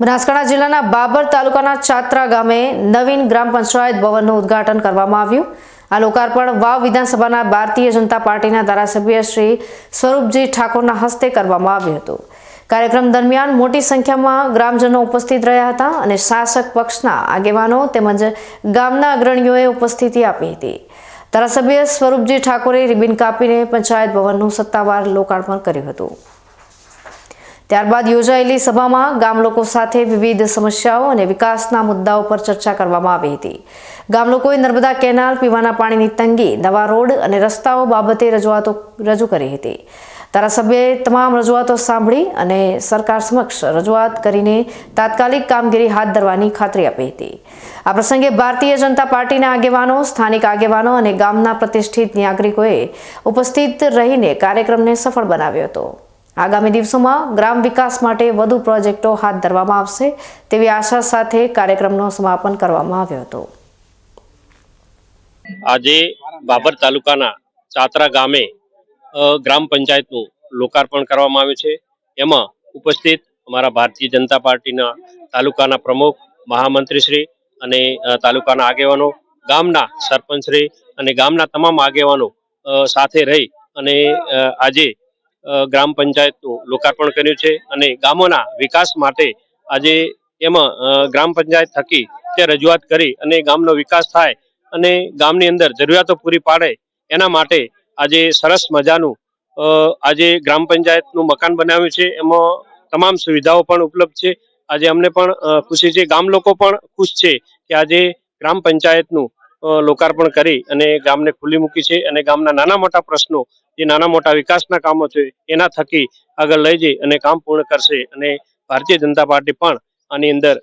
બનાસકાંઠા જિલ્લાના બાબર તાલુકાના ચાત્રા ગામે નવીન ગ્રામ પંચાયત ભવનનું ઉદ્ઘાટન કરવામાં આવ્યું. આ લોકાર્પણ વાવ વિધાનસભાના ભારતીય જનતા પાર્ટીના ધારાસભ્ય શ્રી સ્વરૂપજી ઠાકોરના હસ્તે કરવામાં આવ્યું હતું. કાર્યક્રમ દરમિયાન મોટી સંખ્યામાં ગ્રામજનો ઉપસ્થિત રહ્યા હતા અને શાસક પક્ષના આગેવાનો તેમજ ગામના અગ્રણીઓએ ઉપસ્થિતિ આપી હતી. ધારાસભ્ય સ્વરૂપજી ઠાકોરે રિબિન કાપીને પંચાયત ભવનનું સત્તાવાર લોકાર્પણ કર્યું હતું. ત્યારબાદ યોજાયેલી સભામાં ગામ લોકો સાથે વિવિધ સમસ્યાઓ અને વિકાસના મુદ્દાઓ પર ચર્ચા કરવામાં આવી હતી. ગામ લોકોએ નર્મદા કેનાલ પીવાના પાણીની તંગી, નવા રોડ અને રસ્તાઓ બાબતે રજૂઆતો રજૂ કરી હતી. ધારાસભ્યએ તમામ રજૂઆતો સાંભળી અને સરકાર સમક્ષ રજૂઆત કરીને તાત્કાલિક કામગીરી હાથ ધરવાની ખાતરી આપી હતી. આ પ્રસંગે ભારતીય જનતા પાર્ટીના આગેવાનો, સ્થાનિક આગેવાનો અને ગામના પ્રતિષ્ઠિત નાગરિકોએ ઉપસ્થિત રહીને કાર્યક્રમને સફળ બનાવ્યો હતો. આગામી દિવસોમાં ગ્રામ વિકાસ માટે વધુ પ્રોજેક્ટો હાથ ધરવામાં આવશે તેવી આશા સાથે કાર્યક્રમનું સમાપન કરવામાં આવ્યો હતો. આજે બાબર તાલુકાના ચાતરા ગામે ગ્રામ પંચાયતનું લોકાર્પણ કરવામાં આવ્યું છે. એમાં ઉપસ્થિત અમારા ભારતીય જનતા પાર્ટીના તાલુકાના પ્રમુખ, મહામંત્રીશ્રી અને તાલુકાના આગેવાનો, ગામના સરપંચશ્રી અને ગામના તમામ આગેવાનો સાથે રહી અને આજે ગ્રામ પંચાયતનું લોકાર્પણ કર્યું છે અને ગામોના વિકાસ માટે આજે એમાં ગ્રામ પંચાયત થકી તે રજૂઆત કરી અને ગામનો વિકાસ થાય અને ગામની અંદર જરૂરિયાતો પૂરી પાડે એના માટે આજે સરસ મજાનું આજે ગ્રામ પંચાયતનું મકાન બનાવ્યું છે. એમાં તમામ સુવિધાઓ પણ ઉપલબ્ધ છે. આજે અમને પણ ખુશી છે. ગામ લોકો પણ ખુશ છે કે આજે ગ્રામ પંચાયતનું લોકાર્પણ કરી અને ગામને ખુલ્લી મૂકી છે અને ગામના નાના મોટા પ્રશ્નો, જે નાના મોટા વિકાસના કામો છે, એના થકી આગળ લઈ જઈ અને કામ પૂર્ણ કરશે અને ભારતીય જનતા પાર્ટી પણ આની અંદર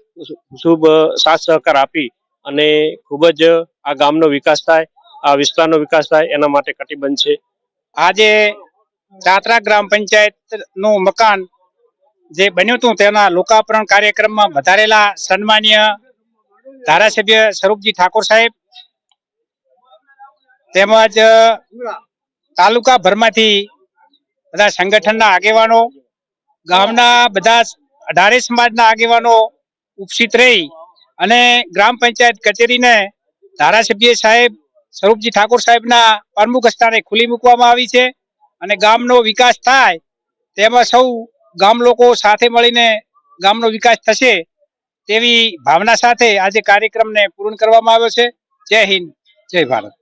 શુભ સાથ સહકાર આપી અને ખૂબ જ આ ગામનો વિકાસ થાય, આ વિસ્તારનો વિકાસ થાય, એના માટે કટિબંધ છે. આજે ચાતરા ગ્રામ પંચાયતનું મકાન જે બન્યું હતું, તેના લોકાર્પણ કાર્યક્રમમાં વધારેલા સન્માનીય ધારાસભ્ય સ્વરૂપજી ઠાકોર સાહેબ તેમજ તાલુકા ભરમાંથી બધા સંગઠનના આગેવાનો, ગામના બધા અઢારે સમાજના આગેવાનો ઉપસ્થિત રહી અને ગ્રામ પંચાયત કચેરીને ધારાસભ્ય સાહેબ સ્વરૂપજી ઠાકોર સાહેબના પ્રમુખ સ્થાને ખુલ્લી મૂકવામાં આવી છે અને ગામનો વિકાસ થાય તેમાં સૌ ગામ લોકો સાથે મળીને ગામનો વિકાસ થશે તેવી ભાવના સાથે આજે કાર્યક્રમને પૂર્ણ કરવામાં આવ્યો છે. જય હિન્દ. જય ભારત.